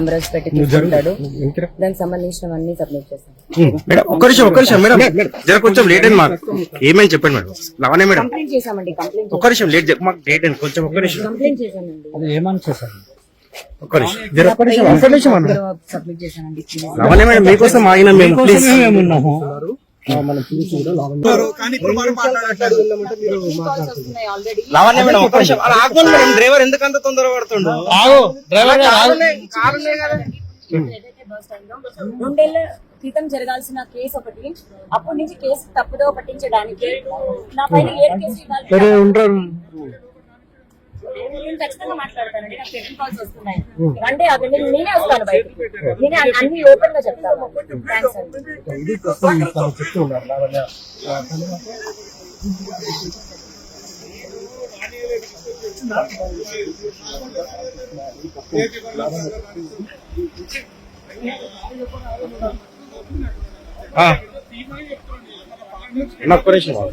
Cameras పెట్టి తీసుకుంటాడు. దానికి సంబంధించినవన్నీ సబ్మిట్ చేస్తాం. మేడం ఒక్క నిమిషం ఒక్క నిమిషం మేడం. జర కొంచెం లేట్ అయింది మాకు. ఏమని చెప్పండి మేడం. లవనే మేడం. కంప్లైంట్ ఒక్క నిమిషం లేట్ మాకు లేట్ అయింది కొంచెం ఒక్క నిమిషం. కంప్లైంట్ చేశానండి. అది ఏమని చేశారు? ఒక్క నిమిషం జర ఒక్క నిమిషం ఒక్క నిమిషం అన్న. సబ్మిట్ చేశానండి లవనే మేడం మీకోసం ఆగిన మేము ప్లీజ్ మేమున్నాము మనం ఆల్రెడీ లవనే మేడం ఒక్క నిమిషం. అలా ఆగమని మేడం డ్రైవర్ ఎందుకంత తొందర పడుతుండు ఆగు. డ్రైవర్ రెండేళ్ళ క్రితం జరగాల్సిన కేసు ఒకటి. అప్పటి నుంచి కేసు తప్పుదో పట్టించడానికి నా పైన ఏడు కేసులు నేను ఖచ్చితంగా మాట్లాడతానండి. నాకు టెలిఫోన్ కాల్స్ వస్తున్నాయి. అంటే అక్కడ నేను నేనే వస్తాను నేనే అన్ని- అన్ని ఓపెన్గా చెప్తాను. థ్యాంక్స్ అండి. ఇది కోసం తను చెప్తూ ఉన్నారు లావణ్య. ఆ, తర్వాత ఆ. అన్న, ఒక్క నిమిషం ఆగు.